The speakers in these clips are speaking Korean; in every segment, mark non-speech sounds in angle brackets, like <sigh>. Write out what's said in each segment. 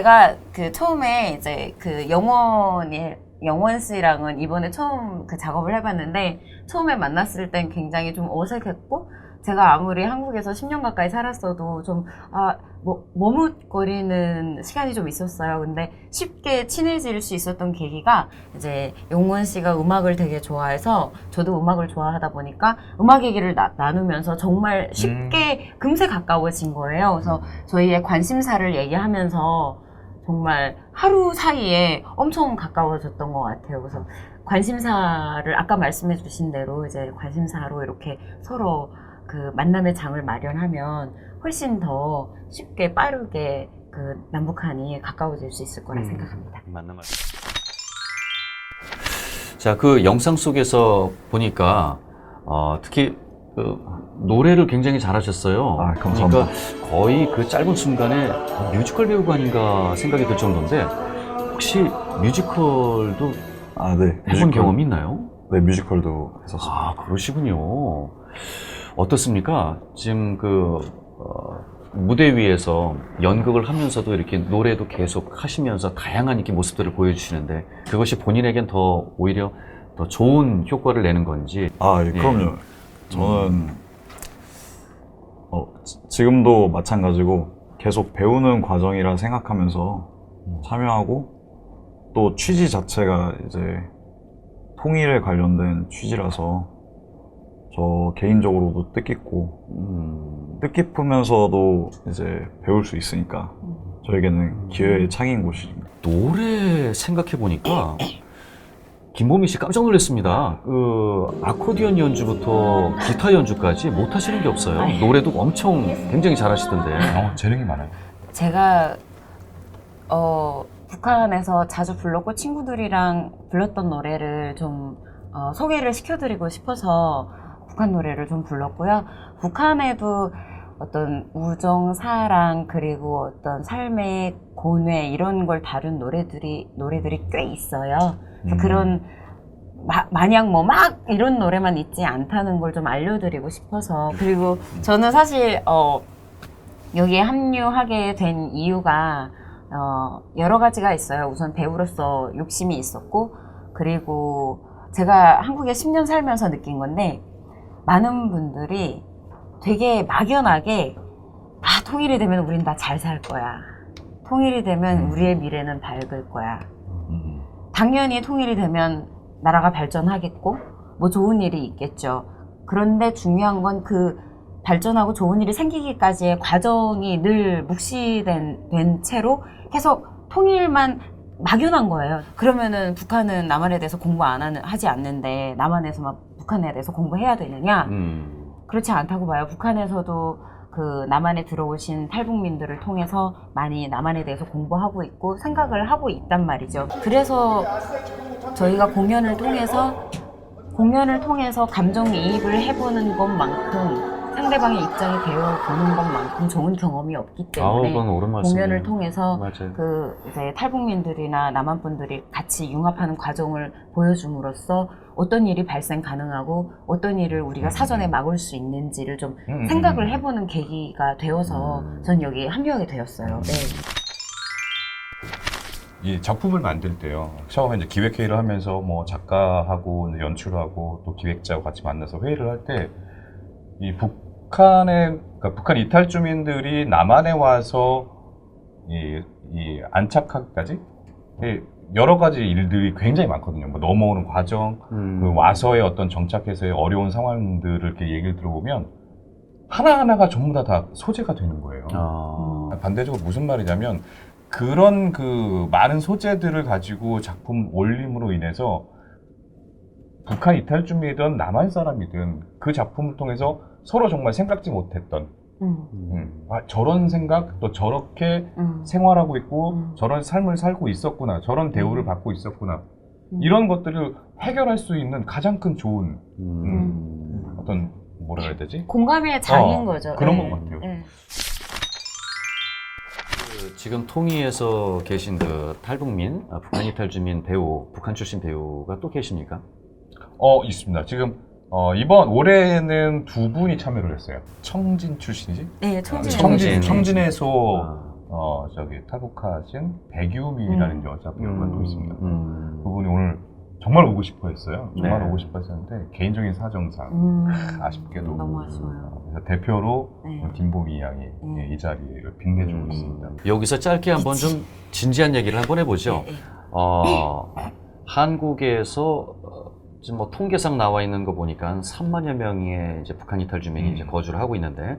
제가 그 처음에 이제 그 영원이 영원 씨랑은 이번에 처음 그 작업을 해봤는데 처음에 만났을 땐 굉장히 좀 어색했고 제가 아무리 한국에서 10년 가까이 살았어도 좀, 아, 뭐, 머뭇거리는 시간이 좀 있었어요. 근데 쉽게 친해질 수 있었던 계기가 이제 용원 씨가 음악을 되게 좋아해서 저도 음악을 좋아하다 보니까 음악 얘기를 나, 나누면서 정말 쉽게 금세 가까워진 거예요. 그래서 저희의 관심사를 얘기하면서 정말 하루 사이에 엄청 가까워졌던 것 같아요. 그래서 관심사를 아까 말씀해 주신 대로 이제 관심사로 이렇게 서로 그 만남의 장을 마련하면 훨씬 더 쉽게 빠르게 그 남북한이 가까워질 수 있을 거라 음. 생각합니다. 맞는 말. 자, 그 영상 속에서 보니까 어, 특히 그 노래를 굉장히 잘하셨어요. 아, 감사합니다. 그러니까 거의 그 짧은 순간에 뮤지컬 배우가 아닌가 생각이 들 정도인데 혹시 뮤지컬도 아, 네. 해본 뮤지컬. 경험이 있나요? 네, 뮤지컬도 했었습니다. 아, 그러시군요. 어떻습니까? 지금 그 어, 무대 위에서 연극을 하면서도 이렇게 노래도 계속 하시면서 다양한 이렇게 모습들을 보여주시는데 그것이 본인에겐 더 오히려 더 좋은 효과를 내는 건지 아, 예, 예. 그럼요. 저는 어, 지- 지금도 마찬가지고 계속 배우는 과정이라 생각하면서 음. 참여하고 또 취지 자체가 이제 통일에 관련된 취지라서 저 개인적으로도 뜻깊고 음, 뜻깊으면서도 이제 배울 수 있으니까 저에게는 기회의 창인 곳입니다. 노래 생각해 보니까 김보미 씨 깜짝 놀랐습니다. 그 아코디언 연주부터 기타 연주까지 못 하시는 게 없어요. 아이. 노래도 엄청 굉장히 잘하시던데. 어, 재능이 많아요. 제가 어, 북한에서 자주 불렀고 친구들이랑 불렀던 노래를 좀 어, 소개를 시켜드리고 싶어서 북한 노래를 좀 불렀고요. 북한에도 어떤 우정, 사랑 그리고 어떤 삶의 고뇌 이런 걸 다룬 노래들이 노래들이 꽤 있어요. 음. 그런 마, 마냥 뭐 막 이런 노래만 있지 않다는 걸 좀 알려드리고 싶어서 그리고 저는 사실 어, 여기에 합류하게 된 이유가 어, 여러 가지가 있어요. 우선 배우로서 욕심이 있었고 그리고 제가 한국에 10년 살면서 느낀 건데 많은 분들이 되게 막연하게 아 통일이 되면 우린 다 잘 살 거야. 통일이 되면 우리의 미래는 밝을 거야. 음. 당연히 통일이 되면 나라가 발전하겠고 뭐 좋은 일이 있겠죠. 그런데 중요한 건 그 발전하고 좋은 일이 생기기까지의 과정이 늘 묵시된 된 채로 계속 통일만 막연한 거예요. 그러면은 북한은 남한에 대해서 공부 안 하는 하지 않는데 남한에서만 북한에 대해서 공부해야 되느냐? 음. 그렇지 않다고 봐요. 북한에서도 그 남한에 들어오신 탈북민들을 통해서 많이 남한에 대해서 공부하고 있고 생각을 하고 있단 말이죠. 그래서 저희가 공연을 통해서 공연을 통해서 감정이입을 해보는 것만큼 상대방의 입장이 되어 보는 것만큼 좋은 경험이 없기 아우, 때문에 그건 옳은 말씀이에요. 공연을 통해서 맞아요. 그 이제 탈북민들이나 남한 분들이 같이 융합하는 과정을 보여줌으로써 어떤 일이 발생 가능하고 어떤 일을 우리가 사전에 막을 수 있는지를 좀 음, 생각을 음. 해보는 계기가 되어서 음. 전 여기 합류하게 되었어요. 네. 이 작품을 만들 때요. 처음에 이제 기획회의를 하면서 뭐 작가하고 연출하고 또 기획자하고 같이 만나서 회의를 할 때 이 북한의 그러니까 북한 이탈 주민들이 남한에 와서 이, 이 안착하기까지 이 여러 가지 일들이 굉장히 많거든요. 뭐 넘어오는 과정, 음. 그 와서의 어떤 정착해서의 어려운 상황들을 이렇게 얘기를 들어보면 하나하나가 전부 다, 다 소재가 되는 거예요. 아. 반대적으로 무슨 말이냐면 그런 그 많은 소재들을 가지고 작품 올림으로 인해서 북한 이탈 준비든 남한 사람이든 그 작품을 통해서 서로 정말 생각지 못했던 음, 음, 아, 저런 생각 또 저렇게 음, 생활하고 있고 음. 저런 삶을 살고 있었구나 저런 대우를 받고 있었구나 음. 이런 것들을 해결할 수 있는 가장 큰 좋은 음. 어떤 뭐라 해야 되지 공감의 장인 어, 거죠. 그런 네. 것 같아요. 네. 그 지금 통일에서 계신 그 탈북민, 아, 북한 이탈 주민 배우, 북한 출신 배우가 또 계십니까? 어 있습니다 지금 어, 이번 올해는 두 분이 참여를 했어요 청진 출신이지 네, 청진. 청진. 청진 청진에서 아, 어 저기 탈북하신 백유미라는 음. 여자 배우가 또 있습니다. 음. 그분이 오늘 정말 오고 싶어 했어요. 정말 네. 오고 싶어 했었는데 개인적인 사정상 음, 아쉽게도 너무 아쉬워요. 그래서 대표로 네. 김보미 양이 음. 예, 이 자리를 빛내주고 음. 있습니다. 여기서 짧게 한번 좀 진지한 얘기를 한번 해보죠. 네, 네. 어, 한국에서 어, 지금 뭐 통계상 나와 있는 거 보니까 한 3만여 명의 이제 북한 이탈 주민이 음. 이제 거주를 하고 있는데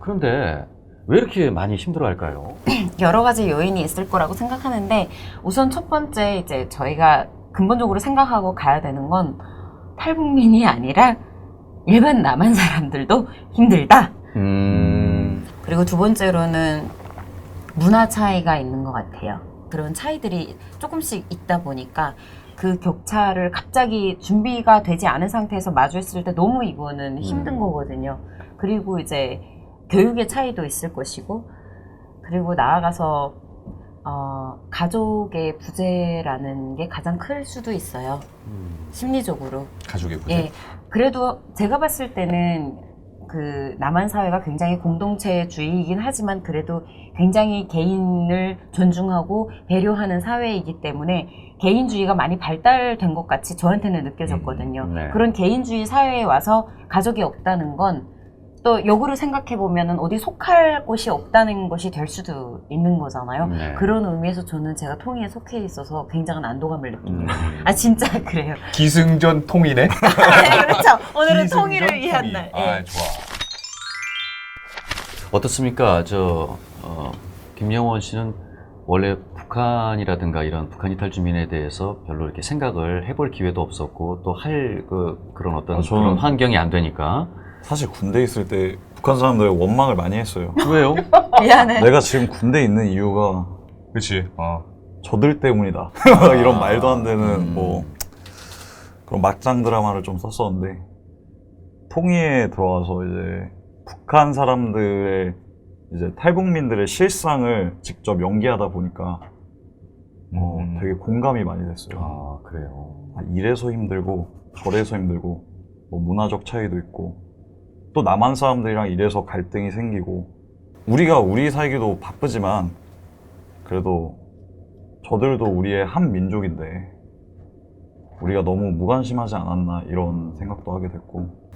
그런데 왜 이렇게 많이 힘들어할까요? <clears throat> 여러 가지 요인이 있을 거라고 생각하는데 우선 첫 번째 이제 저희가 근본적으로 생각하고 가야 되는 건 탈북민이 아니라 일반 남한 사람들도 힘들다. 음, 그리고 두 번째로는 문화 차이가 있는 것 같아요. 그런 차이들이 조금씩 있다 보니까 그 격차를 갑자기 준비가 되지 않은 상태에서 마주했을 때 너무 이거는 힘든 음. 거거든요. 그리고 이제 교육의 차이도 있을 것이고, 그리고 나아가서 어, 가족의 부재라는 게 가장 클 수도 있어요. 음. 심리적으로. 가족의 부재. 예. 그래도 제가 봤을 때는 그 남한 사회가 굉장히 공동체주의이긴 하지만 그래도 굉장히 개인을 존중하고 배려하는 사회이기 때문에 개인주의가 많이 발달된 것 같이 저한테는 느껴졌거든요. 음, 네. 그런 개인주의 사회에 와서 가족이 없다는 건 또 역으로 생각해 보면은 어디 속할 곳이 없다는 것이 될 수도 있는 거잖아요. 네. 그런 의미에서 저는 제가 통일에 속해 있어서 굉장한 안도감을 느낍니다. 음. 아 진짜 <laughs> 그래요. 기승전 통이네. <laughs> 그렇죠. 오늘은 기승전 통일을 위한 통일. 날. 아 예. 좋아. 어떻습니까? 저 어, 김영원 씨는 원래 북한이라든가 이런 북한 이탈 주민에 대해서 별로 이렇게 생각을 해볼 기회도 없었고 또 할그 그런 어떤 아, 저는- 그런 환경이 안 되니까 사실 군대 있을 때 북한 사람들 원망을 많이 했어요. 왜요? <laughs> 미안해. 내가 지금 군대 있는 이유가 그렇지. 어. 저들 때문이다. <laughs> <laughs> 이런 말도 안 되는 음. 뭐 그런 막장 드라마를 좀 썼었는데 통일에 들어와서 이제 북한 사람들의 이제 탈북민들의 실상을 직접 연기하다 보니까 어, 음. 되게 공감이 많이 됐어요. 아 그래요. 아, 이래서 힘들고 저래서 힘들고 뭐 문화적 차이도 있고 또 남한 사람들이랑 이래서 갈등이 생기고 우리가 우리 살기도 바쁘지만 그래도 저들도 우리의 한 민족인데 우리가 너무 무관심하지 않았나 이런 생각도 하게 됐고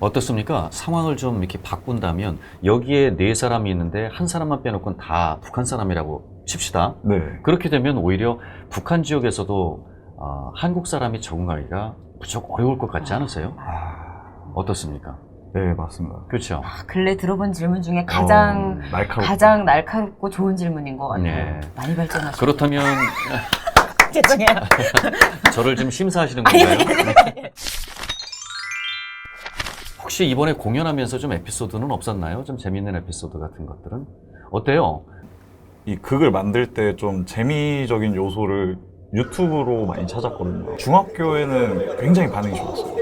어떻습니까? 상황을 좀 이렇게 바꾼다면 여기에 네 사람이 있는데 한 사람만 빼놓고는 다 북한 사람이라고 칩시다. 네 그렇게 되면 오히려 북한 지역에서도 아, 한국 사람이 적응하기가 무척 어려울 것 같지 않으세요? 아, 어떻습니까? 네 맞습니다 그렇죠. 아, 근래 들어본 질문 중에 가장 어, 날카롭다 가장 날카롭고 좋은 질문인 것 같아요. 네. 많이 발전하셨어요. 그렇다면 <laughs> 죄송해요. <laughs> 저를 지금 심사하시는 건가요? 네. <laughs> 혹시 이번에 공연하면서 좀 에피소드는 없었나요? 좀 재밌는 에피소드 같은 것들은 어때요? 이 극을 만들 때 좀 재미적인 요소를 유튜브로 많이 찾았거든요 중학교에는 굉장히 반응이 좋았어요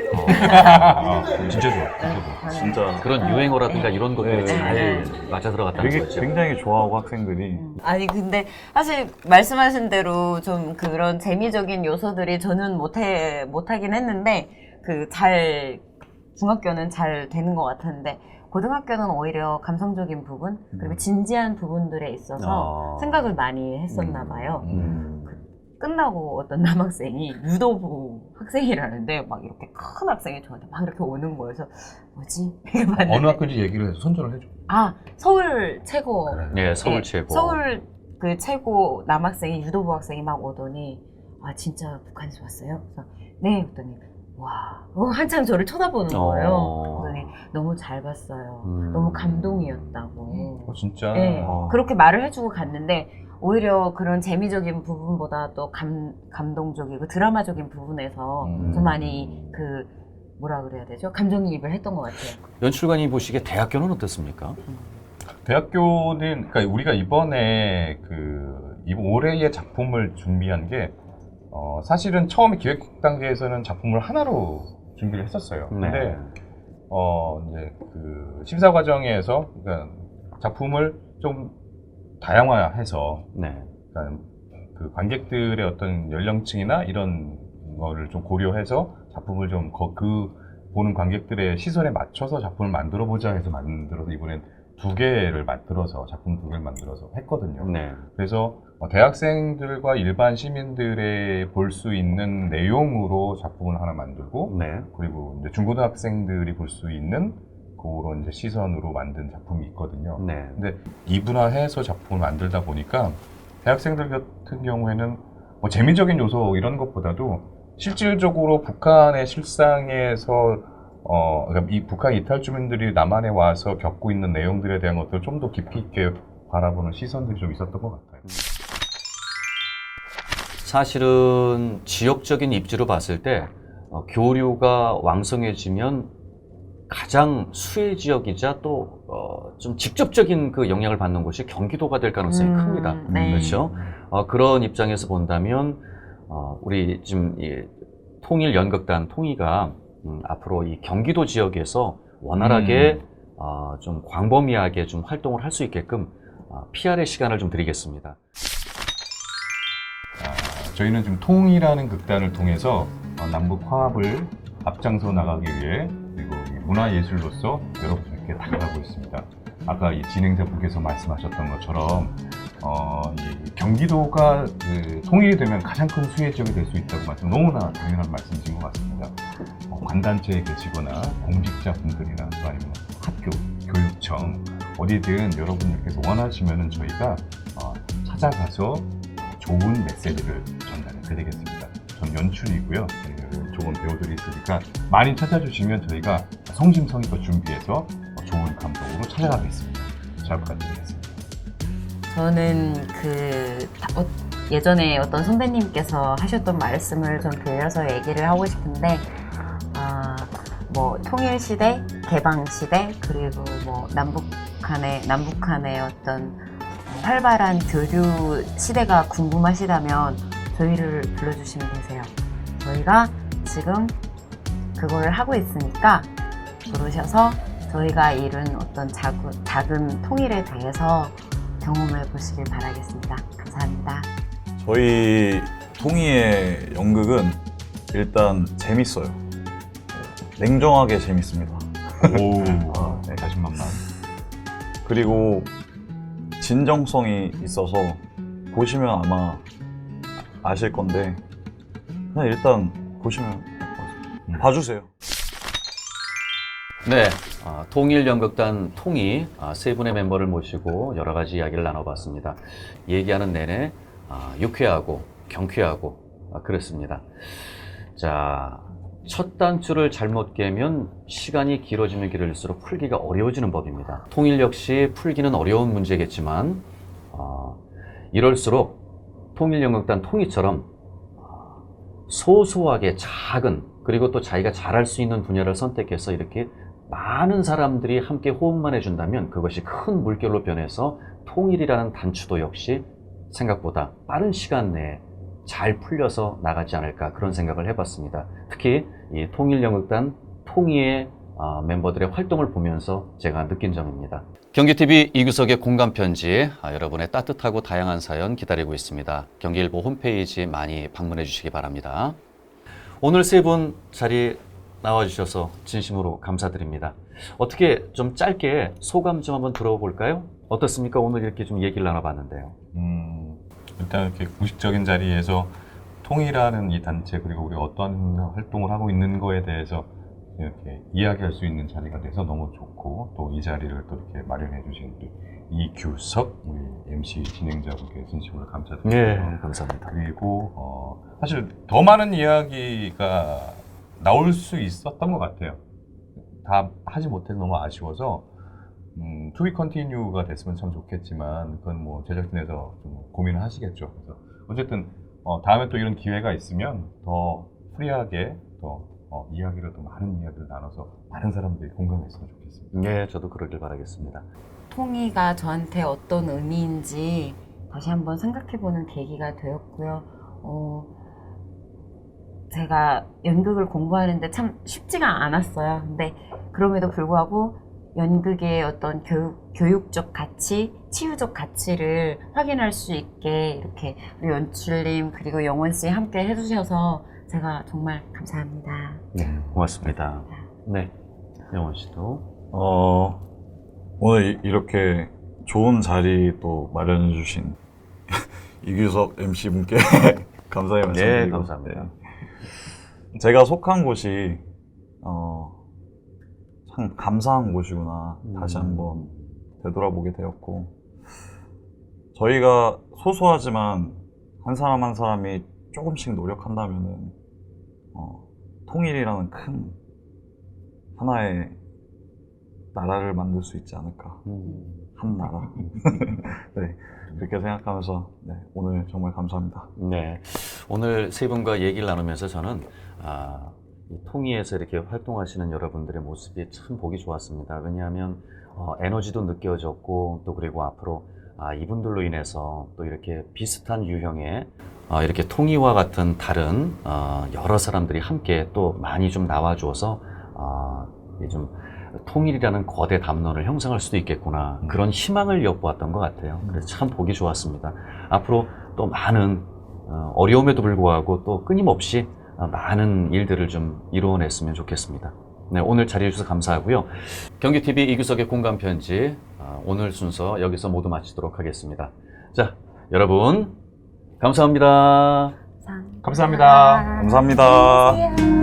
아, 진짜 좋아. 진짜 좋아. 진짜 그런 유행어라든가 이런 것들이 네. 잘 맞아 들어갔다는 되게 거죠. 굉장히 좋아하고 학생들이 아니 근데 사실 말씀하신 대로 좀 그런 재미적인 요소들이 저는 못해 못하긴 했는데 그 잘 중학교는 잘 되는 것 같았는데 고등학교는 오히려 감성적인 부분 그리고 진지한 부분들에 있어서 아. 생각을 많이 했었나 봐요. 음. 끝나고 어떤 남학생이 유도부 학생이라는데 막 이렇게 큰 학생이 저한테 막 이렇게 오는. 그래서 뭐지? <laughs> 봤는데 어느 학교인지 얘기를 해서 선전을 해줘. 아 서울 최고. 예, 서울 네, 최고. 서울 그 최고 남학생이 유도부 학생이 막 오더니 아 진짜 북한에서 왔어요? 그래서 네 했더니 와 어, 한참 저를 쳐다보는 거예요. 어. 그랬더니 너무 잘 봤어요. 음. 너무 감동이었다고. 어, 진짜. 네, 아. 그렇게 말을 해주고 갔는데 오히려 그런 재미적인 부분보다 또 감, 감동적이고 드라마적인 부분에서 음. 좀 많이 그 뭐라 그래야 되죠? 감정이입을 했던 것 같아요. 연출관이 보시기에 대학교는 어떻습니까? 대학교는 그러니까 우리가 이번에 그 이번 올해의 작품을 준비한 게 어, 사실은 처음에 기획 단계에서는 작품을 하나로 준비를 했었어요. 네. 근데 어 이제 그 심사 과정에서 그러니까 작품을 좀 다양화해서 네. 그러니까 그 관객들의 어떤 연령층이나 이런 거를 좀 고려해서 작품을 좀 그 보는 관객들의 시선에 맞춰서 작품을 만들어 보자 해서 만들어서 이번엔 두 개를 만들어서 작품 두 개를 만들어서 했거든요. 네. 그래서 어, 대학생들과 일반 시민들의 볼 수 있는 내용으로 작품을 하나 만들고 네. 그리고 이제 중고등학생들이 볼 수 있는 그런 이제 시선으로 만든 작품이 있거든요. 네. 근데 이분화해서 작품을 만들다 보니까 대학생들 같은 경우에는 뭐 재미적인 요소 이런 것보다도 실질적으로 북한의 실상에서 어 그러니까 이 북한 이탈 주민들이 남한에 와서 겪고 있는 내용들에 대한 것들을 좀 더 깊이 있게 바라보는 시선들이 좀 있었던 것 같아요. 사실은 지역적인 입지로 봤을 때 어, 교류가 왕성해지면 가장 수혜 지역이자 또 어, 좀 직접적인 그 영향을 받는 곳이 경기도가 될 가능성이 음, 큽니다. 네. 그렇죠? 어, 그런 입장에서 본다면 어, 우리 지금 이 통일 연극단 통이가 음, 앞으로 이 경기도 지역에서 원활하게 어, 좀 광범위하게 좀 활동을 할 수 있게끔 어, PR의 시간을 좀 드리겠습니다. 아, 저희는 지금 통이라는 극단을 통해서 어, 남북 화합을 앞장서 나가기 위해 문화예술로서 여러분들께 다가가고 있습니다. 아까 이 진행자 분께서 말씀하셨던 것처럼 어, 이 경기도가 그 통일이 되면 가장 큰 수혜 지역이 될 수 있다고 말씀 너무나 당연한 말씀이신 것 같습니다. 어, 관단체에 계시거나 공직자 분들이나 또 아니면 학교, 교육청 어디든 여러분들께서 원하시면은 저희가 어, 찾아가서 좋은 메시지를 전달해 드리겠습니다. 전 연출이고요. 네, 좋은 배우들이 있으니까 많이 찾아주시면 저희가 성심성의껏 준비해서 어, 좋은 감독으로 찾아가겠습니다. 잘 부탁드리겠습니다. 저는 그 다- 어, 예전에 어떤 선배님께서 하셨던 말씀을 좀 빌려서 얘기를 하고 싶은데 아, 뭐 통일 시대, 개방 시대 그리고 뭐 남북한의 남북한의 어떤 활발한 교류 시대가 궁금하시다면 저희를 불러주시면 되세요. 저희가 지금 그걸 하고 있으니까 부르셔서 저희가 이룬 어떤 작은, 작은 통일에 대해서 경험해 보시길 바라겠습니다. 감사합니다. 저희 통이의 연극은 일단 재밌어요. 냉정하게 재밌습니다. 오, <laughs> 아, 네. 자신만만. 그리고 진정성이 있어서 보시면 아마 아실 건데 그냥 일단 보시면 봐주세요. 네, 아, 통일연극단 통이 아, 세 분의 멤버를 모시고 여러 가지 이야기를 나눠봤습니다. 얘기하는 내내 아, 유쾌하고 경쾌하고 아, 그렇습니다. 자, 첫 단추를 잘못 깨면 시간이 길어지면 길어질수록 풀기가 어려워지는 법입니다. 통일 역시 풀기는 어려운 문제겠지만 어, 이럴수록 통일연극단 통이처럼 아, 소소하게 작은 그리고 또 자기가 잘할 수 있는 분야를 선택해서 이렇게 많은 사람들이 함께 호흡만 해준다면 그것이 큰 물결로 변해서 통일이라는 단추도 역시 생각보다 빠른 시간 내에 잘 풀려서 나가지 않을까 그런 생각을 해봤습니다. 특히 이 통일연극단 통이의 아, 멤버들의 활동을 보면서 제가 느낀 점입니다. 경기TV 이규석의 공감 편지 아, 여러분의 따뜻하고 다양한 사연 기다리고 있습니다. 경기일보 홈페이지 많이 방문해 주시기 바랍니다. 오늘 세 분 자리 나와주셔서 진심으로 감사드립니다. 어떻게 좀 짧게 소감 좀 한번 들어볼까요? 어떻습니까? 오늘 이렇게 좀 얘기를 나눠봤는데요. 음, 일단 이렇게 공식적인 자리에서 통일하는 이 단체 그리고 우리가 어떠한 활동을 하고 있는 거에 대해서 이렇게 이야기할 수 있는 자리가 돼서 너무 좋고 또 이 자리를 또 이렇게 마련해 주신 우리 이규석 우리 MC 진행자분께 진심으로 감사드립니다. 예, 감사합니다. 그리고 어, 사실 더 많은 이야기가 나올 수 있었던 것 같아요. 다 하지 못해서 너무 아쉬워서 음, 투비 컨티뉴가 됐으면 참 좋겠지만 그건 뭐 제작진에서 좀 고민을 하시겠죠. 그래서 어쨌든 어, 다음에 또 이런 기회가 있으면 더 프리하게 더 어, 이야기를 더 많은 이야기를 나눠서 많은 사람들이 공감했으면 좋겠습니다. 예, 저도 그러길 바라겠습니다. 통이가 저한테 어떤 의미인지 다시 한번 생각해보는 계기가 되었고요. 어, 제가 연극을 공부하는데 참 쉽지가 않았어요. 근데 그럼에도 불구하고 연극의 어떤 교육, 교육적 가치, 치유적 가치를 확인할 수 있게 이렇게 우리 연출님 그리고 영원 씨 함께 해주셔서 제가 정말 감사합니다. 네, 고맙습니다. 네, 영원 씨도. 어, 오늘 이- 이렇게 좋은 자리 또 마련해 주신 <laughs> 이규석 MC 분께 <laughs> 감사의 말씀 네, 드리고 감사합니다. 네. 제가 속한 곳이 어, 참 감사한 곳이구나 다시 음. 한번 되돌아보게 되었고 저희가 소소하지만 한 사람 한 사람이 조금씩 노력한다면은 어, 통일이라는 큰 하나의 나라를 만들 수 있지 않을까 음. 한 나라 <laughs> 네 그렇게 생각하면서 네, 오늘 정말 감사합니다. 네. 오늘 세 분과 얘기를 나누면서 저는 아, 이 통이에서 이렇게 활동하시는 여러분들의 모습이 참 보기 좋았습니다. 왜냐하면 어, 에너지도 느껴졌고 또 그리고 앞으로 아, 이분들로 인해서 또 이렇게 비슷한 유형의 어, 이렇게 통이와 같은 다른 어, 여러 사람들이 함께 또 많이 좀 나와줘서 어, 이좀 통일이라는 거대 담론을 형성할 수도 있겠구나 그런 희망을 엿보았던 것 같아요. 그래서 참 보기 좋았습니다. 앞으로 또 많은 어, 어려움에도 불구하고 또 끊임없이 어, 많은 일들을 좀 이루어냈으면 좋겠습니다. 네, 오늘 자리해 주셔서 감사하고요. 경기TV 이규석의 공감 편지 어, 오늘 순서 여기서 모두 마치도록 하겠습니다. 자, 여러분 감사합니다. 감사합니다. 감사합니다. 안녕히 계세요.